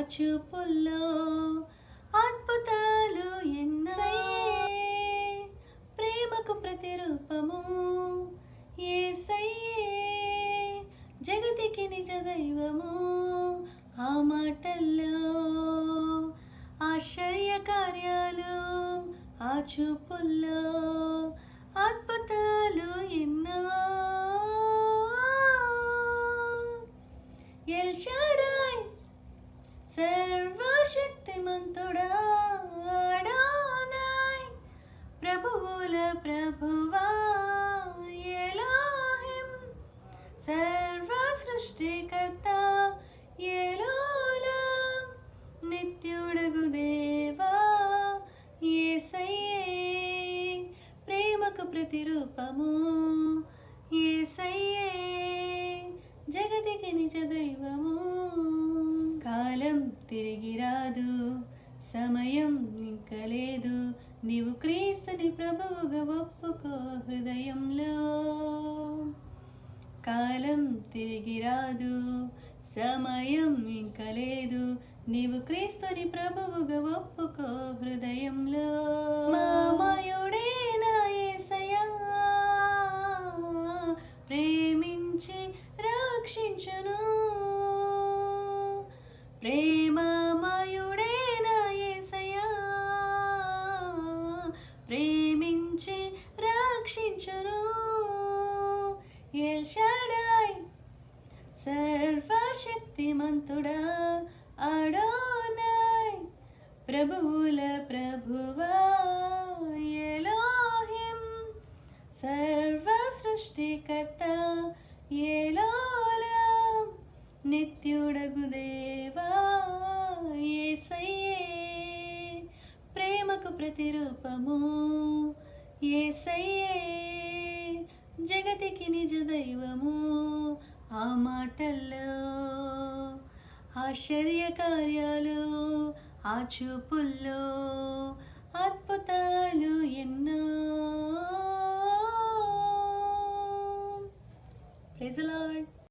చూపుల్లో అద్భుతాలు ఎన్నో. ప్రేమకు ప్రతిరూపము. ఏసయ్యే జగతికి నిజ దైవము. ఆ మాటల్లో ఆశ్చర్య కార్యాలు ఆ చూపుల్లో సర్వశక్తిమంతుడా ప్రభువుల ప్రభువా ఎలాహిం. సర్వ సృష్టికర్త ఎలోలం. నిత్యుడగు దేవా ఏసయ్యే. ప్రేమకు ప్రతిరూపము ఏసయ్యే. తిరిగి రాదు సమయం ఇంక లేదు నీవు క్రీస్తుని ప్రభువుగా ఒప్పుకో హృదయంలో. కాలం తిరిగి రాదు సమయం ఇంక లేదు నీవు క్రీస్తుని ప్రభువుగా ఒప్పుకో హృదయంలో. మామయుడే ప్రేమించి రక్షించును. ఎల్షడాయ్ సర్వశక్తిమంతుడా అడోనాయ్. ప్రభువుల ప్రభువా ఎలోహిం. సర్వ సృష్టికర్త ఎలోలం. నిత్యుడగు దేవా ఏసయ్యే. ప్రేమకు ప్రతిరూపము ఏసయ్యే జగతికి నిజ దైవము ఆ మాటల్లో ఆశ్చర్య కార్యాలు ఆ చూపుల్లో అద్భుతాలు ఎన్నో